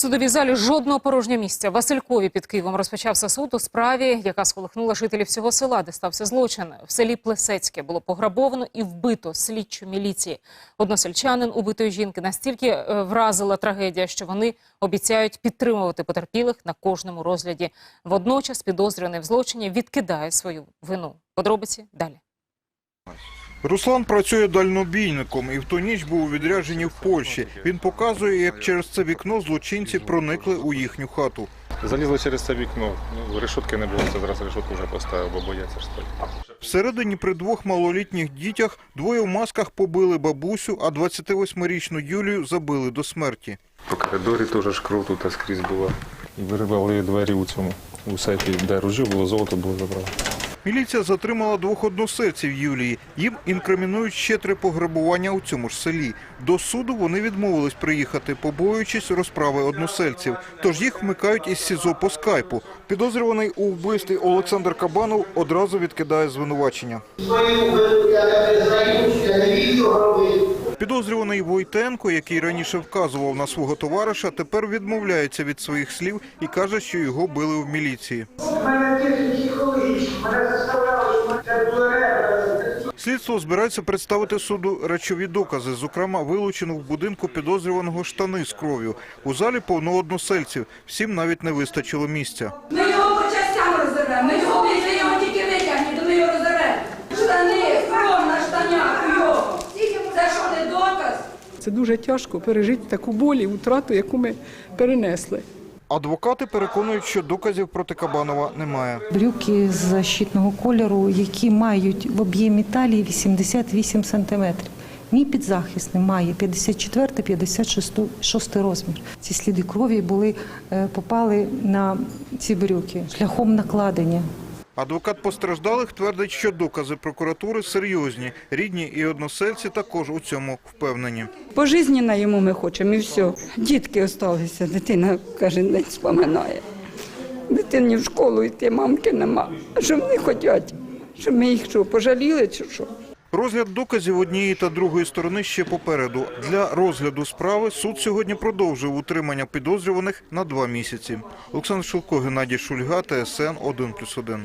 судовій залі жодного порожнього місця. Василькові під Києвом розпочався суд у справі, яка сколихнула жителів всього села, де стався злочин. В селі Плесецьке було пограбовано і вбито слідчу міліції. Односельчанин убитої жінки настільки е, вразила трагедія, що вони обіцяють підтримувати потерпілих на кожному розгляді. Водночас підозрюваний в злочині відкидає свою вину. Подробиці далі. Руслан працює дальнобійником і в ту ніч був у відрядженні в Польщі. Він показує, як через це вікно злочинці проникли у їхню хату. Залізли через це вікно. Ну, решетки не було, це зараз решетку вже поставив, бо бояться ж так. Всередині при двох малолітніх дітях двоє в масках побили бабусю, а 28-річну Юлію забили до смерті. По коридорі теж ж кров тут скрізь була. Виривали двері у цьому, у сейфі, де ружьо було, золото було забрали. Міліція затримала двох односельців Юлії. Їм інкримінують ще три пограбування у цьому ж селі. До суду вони відмовились приїхати, побоюючись розправи односельців. Тож їх вмикають із СІЗО по скайпу. Підозрюваний у вбивстві Олександр Кабанов одразу відкидає звинувачення. я не признаю, я не робити. Підозрюваний Войтенко, який раніше вказував на свого товариша, тепер відмовляється від своїх слів і каже, що його били в міліції. Слідство збирається представити суду речові докази, зокрема вилучену в будинку підозрюваного штани з кров'ю. У залі повно односельців. Всім навіть не вистачило місця. Ми його по частям розеремо. Ми його тільки витягнете, ми його розеремо. Штани, кров на штанях у його. Це що не доказ? Це дуже тяжко пережити таку боль і втрату, яку ми перенесли. Адвокати переконують, що доказів проти Кабанова немає. Брюки з защитного кольору, які мають в об'ємі талії 88 сантиметрів. Мій підзахисний має 54-56 розмір. Ці сліди крові були е, попали на ці брюки шляхом накладення. Адвокат постраждалих твердить, що докази прокуратури серйозні. Рідні і односельці також у цьому впевнені. Пожизненно йому ми хочемо і все. Дітки залишилися, дитина кожен день споминає. Дитині в школу йти, мамки нема. Що вони хочуть? Щоб ми їх що, пожаліли чи що? Розгляд доказів однієї та другої сторони ще попереду. Для розгляду справи суд сьогодні продовжив утримання підозрюваних на два місяці. Олександр Шилко, Геннадій Шульга, ТСН 1+,1.